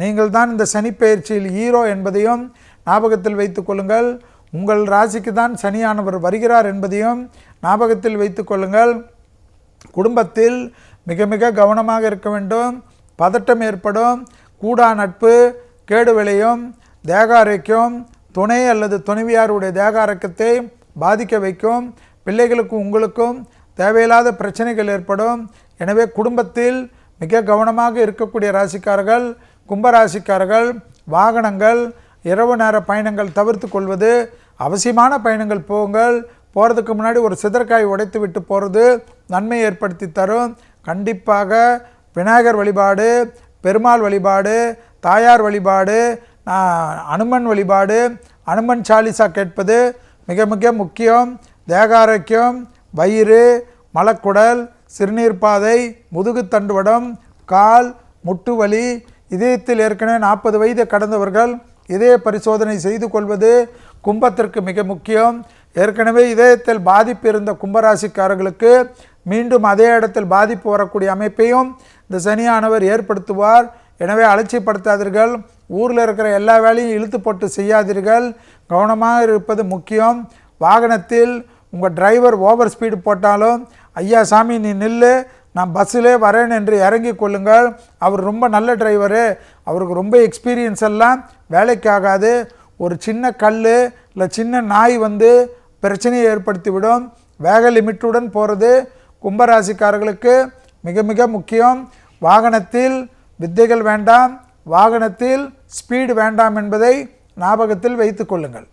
நீங்கள் தான் இந்த சனி பயிற்சியில் ஹீரோ என்பதையும் ஞாபகத்தில் வைத்து கொள்ளுங்கள். உங்கள் ராசிக்கு தான் சனியானவர் வருகிறார் என்பதையும் ஞாபகத்தில் வைத்து கொள்ளுங்கள். குடும்பத்தில் மிக மிக கவனமாக இருக்க வேண்டும். பதட்டம் ஏற்படும். கூடா நட்பு கேடு விளையும். தேகாரைக்கும் துணை அல்லது துணைவியாருடைய தேக பாதிக்க வைக்கும். பிள்ளைகளுக்கும் உங்களுக்கும் தேவையில்லாத பிரச்சனைகள் ஏற்படும். எனவே குடும்பத்தில் மிக கவனமாக இருக்கக்கூடிய ராசிக்காரர்கள் கும்பராசிக்காரர்கள் வாகனங்கள் இரவு நேர பயணங்கள் தவிர்த்து கொள்வது அவசியமான பயணங்கள் போங்கள். போகிறதுக்கு முன்னாடி ஒரு சிதற்காய் உடைத்து விட்டு போகிறது நன்மை ஏற்படுத்தி தரும். கண்டிப்பாக விநாயகர் வழிபாடு பெருமாள் வழிபாடு தாயார் வழிபாடு அனுமன் வழிபாடு அனுமன் சாலிசா கேட்பது மிக மிக முக்கியம். தேகாரோக்கியம் வயிறு மலக்குடல் சிறுநீர் பாதை முதுகு தண்டுவடம் கால் முட்டு வலி இதயத்தில் ஏற்கனவே நாற்பது வயதை கடந்தவர்கள் இதய பரிசோதனை செய்து கொள்வது கும்பத்திற்கு மிக முக்கியம். ஏற்கனவே இதயத்தில் பாதிப்பு இருந்த கும்பராசிக்காரர்களுக்கு மீண்டும் அதே இடத்தில் பாதிப்பு வரக்கூடிய அமைப்பையும் இந்த சனியானவர் ஏற்படுத்துவார். எனவே அலட்சியப்படுத்தாதீர்கள். ஊரில் இருக்கிற எல்லா வேலையும் இழுத்து போட்டு செய்யாதீர்கள். கவனமாக இருப்பது முக்கியம். வாகனத்தில் உங்கள் டிரைவர் ஓவர் ஸ்பீடு போட்டாலும் ஐயா சாமி நீ நில்லு. நான் பஸ்ஸிலே வரேன் என்று இறங்கி கொள்ளுங்கள். அவர் ரொம்ப நல்ல டிரைவரு. அவருக்கு ரொம்ப எக்ஸ்பீரியன்ஸ் எல்லாம். வேலைக்கு ஆகாது ஒரு சின்ன கல் இல்லை சின்ன நாய் வந்து பிரச்சனையை ஏற்படுத்திவிடும். வேக லிமிட்டுடன் போகிறது கும்பராசிக்காரர்களுக்கு மிக மிக முக்கியம். வாகனத்தில் வித்தைகள் வேண்டாம். வாகனத்தில் ஸ்பீடு வேண்டாம் என்பதை ஞாபகத்தில் வைத்து கொள்ளுங்கள்.